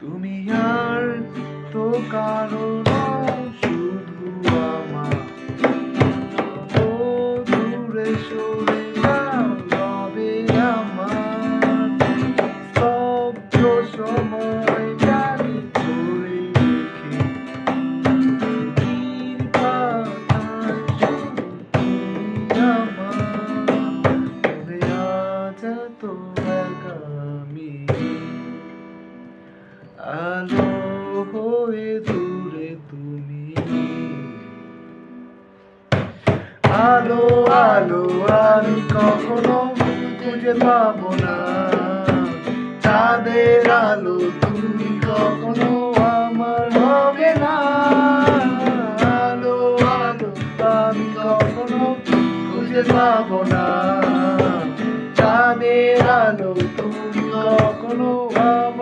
তুমি আর তো কারও শুধু আমার। দূরে সরে যাও রবে আমার। স্তব্ধ সময় জানি ধরে রেখে আমার। এত একা আলো হয়ে দূরে তুমি। আলো আলো, আমি কখনো খুঁজে পাবো না। চাঁদের আলো তুমি কখনো আমার হবে না। আলো আলো, আমি কখনো খুঁজে পাবো না। চাঁদের আলো তুমি কখনো আমার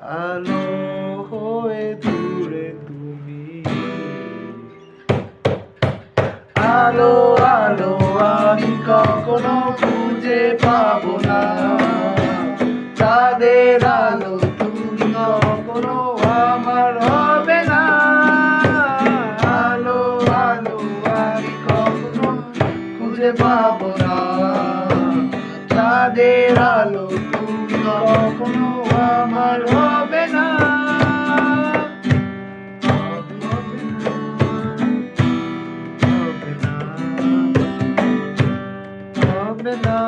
আলো হয়ে দূরে তুমি। আলো আলো, আমি কখনো খুঁজে পাবো না। চাঁদের আলো, তুমি কখনো আমার হবে না। আলো আলো, আমি কখনো খুঁজে পাবো না। চাঁদের আলো, তুমি কখনো আমার হবে না। হবে না।